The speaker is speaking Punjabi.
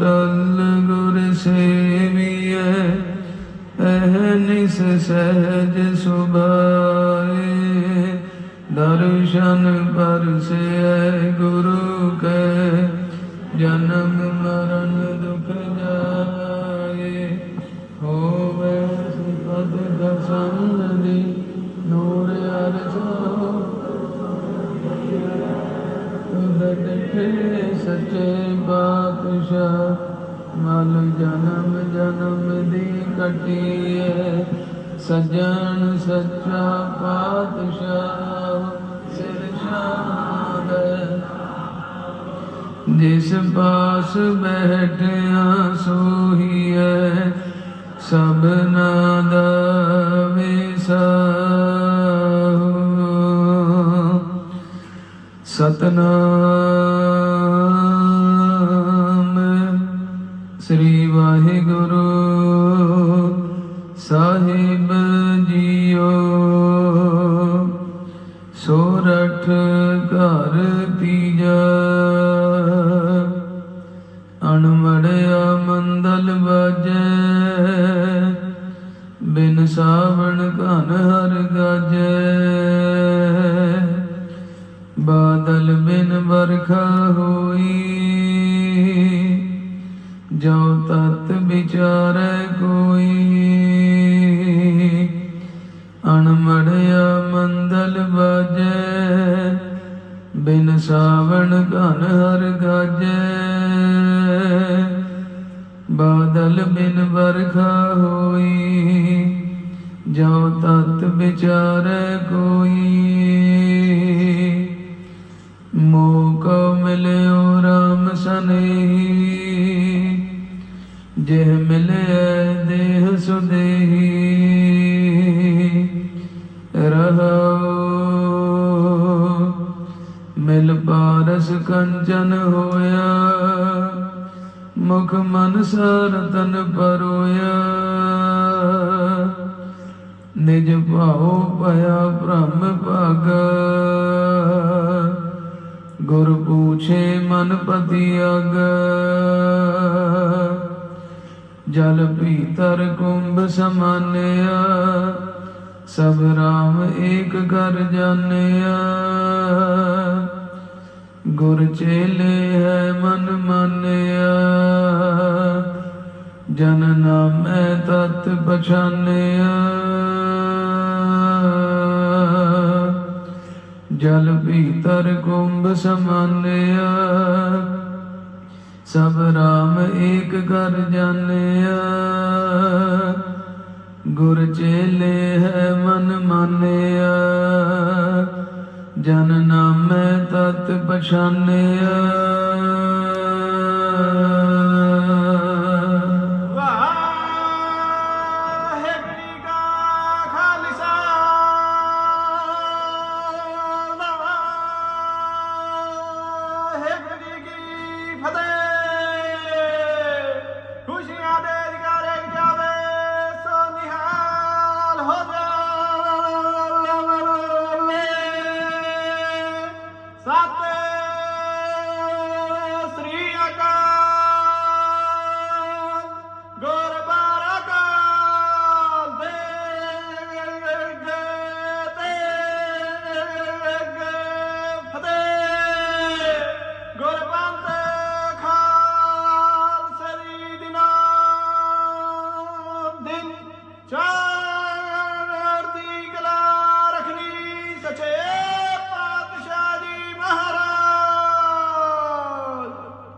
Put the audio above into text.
ਟਲ ਗੁਰ ਸੇਵੀਐ ਅਹਨਿਸ ਸਹਿਜ ਸੁਭਾਏ। ਦਰਸ਼ਨ ਪਰਸੈ ਗੁਰੂ ਡਟੇ ਸੱਚੇ ਪਾਤਸ਼ਾਹ ਮਲ ਜਨਮ ਜਨਮ ਦੀ ਕਟੀਏ। ਸਜਣ ਸੱਚਾ ਪਾਤਸ਼ਾਹ ਸਿਰ ਸ਼ਾਦ ਜਿਸ ਪਾਸ ਬੈਠਿਆ ਸੋਹੀਐ ਸਭਨਾ ਦਾ ਸਤਨਾਮ। ਸ੍ਰੀ ਵਾਹਿਗੁਰੂ ਸਾਹਿਬ ਜੀਓ। ਸੋਰਠ ਘਰ ਤੀਜਾ ਅਣਮੜਿਆ ਮੰਦਲ ਬਾਜੈ ਬਿਨ ਸਾਵਣ ਘਨ ਹਰ ਗਾਜੈ। ਬਰਖਾ ਹੋਈ। ਜੋ ਤਤ ਵਿਚਾਰੈ ਕੋਈ। ਅਣਮੜਿਆ ਮੰਦਲ ਬਾਜੈ। ਬਿਨ ਸਾਵਣ ਘਨ ਹਰ ਗਾਜੈ। ਬਾਦਲ ਬਿਨ ਵਰਖਾ ਹੋਈ। ਜੋ ਤਤ ਵਿਚਾਰੈ ਕੋਈ। ਸਨੇਹੀ ਜਿਹ ਮਿਲਿਆ ਦੇਹ ਸੁਦੇਹੀ ਰਹੋ। ਮਿਲ ਪਾਰਸ ਕੰਚਨ ਹੋਇਆ, ਮੁਖ ਮਨ ਸਰ ਤਨ ਪਰੋਇਆ। ਨਿਜ ਭਾਉ ਭਇਆ ਬ੍ਰਹਮ ਭਾਗਾ। ਗੁਰ ਪੂਛੇ ਮਨ ਪਤੀ ਅਗ। ਜਲ ਪੀਤਰ ਕੁੰਭ ਸਮਾਨਿਆ। ਸਭ ਰਾਮ ਏਕ ਕਰ ਜਾਣਿਆ। ਗੁਰ ਚੇਲੇ ਹੈ ਮਨ ਮਾਨਿਆ। ਜਨ ਨਾਮੈ ਤਤ ਪਛਾਨਿਆ। ਜਲ ਭੀਤਰ ਕੁੰਭ ਸਮਾਨਿਆ ਸਭ ਰਾਮ ਏਕ ਕਰ ਜਾਣਿਆ। ਗੁਰ ਚੇਲੇ ਹੈ ਮਨ ਮਾਨਿਆ। ਜਨ ਨਾਮੈ ਤਤ ਪਛਾਨਿਆ। है